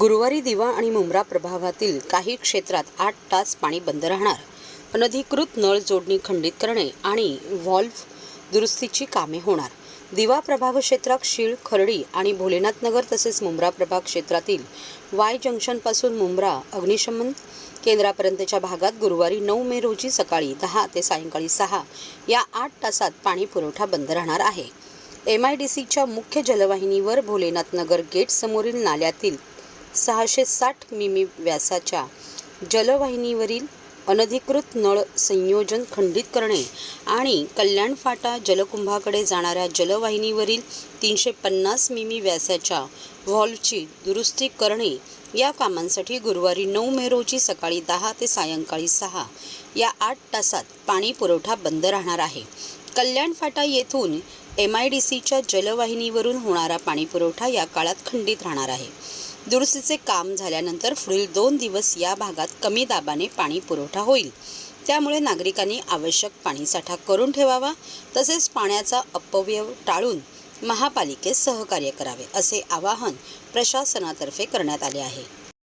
गुरुवारी दिवा आणि मुंब्रा प्रभागातील काही क्षेत्रात आठ तास पाणी बंद राहणार. अनधिकृत नळ जोडणी खंडित करणे आणि व्हॉल्व्ह दुरुस्तीची कामे होणार. दिवा प्रभाग क्षेत्रात शीळ खर्डी आणि भोलेनाथनगर तसेच मुंब्रा प्रभाग क्षेत्रातील वाय जंक्शनपासून मुंब्रा अग्निशमन केंद्रापर्यंतच्या भागात गुरुवारी नऊ मे रोजी सकाळी दहा ते सायंकाळी सहा या आठ तासात पाणी पुरवठा बंद राहणार आहे. एम आय डी सीच्या मुख्य जलवाहिनीवर भोलेनाथनगर गेटसमोरील गेट समोरील नाल्यातील सहाशे साठ मिमी व्यासाच्या जलवाहिनीवरील अनधिकृत नळ संयोजन खंडित करणे आणि कल्याण फाटा जलकुंभाकडे जाणाऱ्या जलवाहिनीवरील तीनशे पन्नास मिमी व्यासाच्या व्हॉल्वची दुरुस्ती करणे या कामांसाठी गुरुवारी नऊ मे रोजी सकाळी दहा ते सायंकाळी सहा या आठ तासात पाणी पुरवठा बंद राहणार आहे. कल्याण फाटा येथून एम आय डी सीच्या जलवाहिनीवरून होणारा पाणीपुरवठा या काळात खंडित राहणार आहे. दुरुस्तीचे काम झाल्यानंतर पुढील दोन दिवस या भागात कमी दाबाने पाणी पुरवठा होईल. त्यामुळे नागरिकांनी आवश्यक पाणीसाठा करून ठेवावा तसेच पाण्याचा अपव्यय टाळून महापालिकेस सहकार्य करावे असे आवाहन प्रशासनातर्फे करण्यात आले आहे.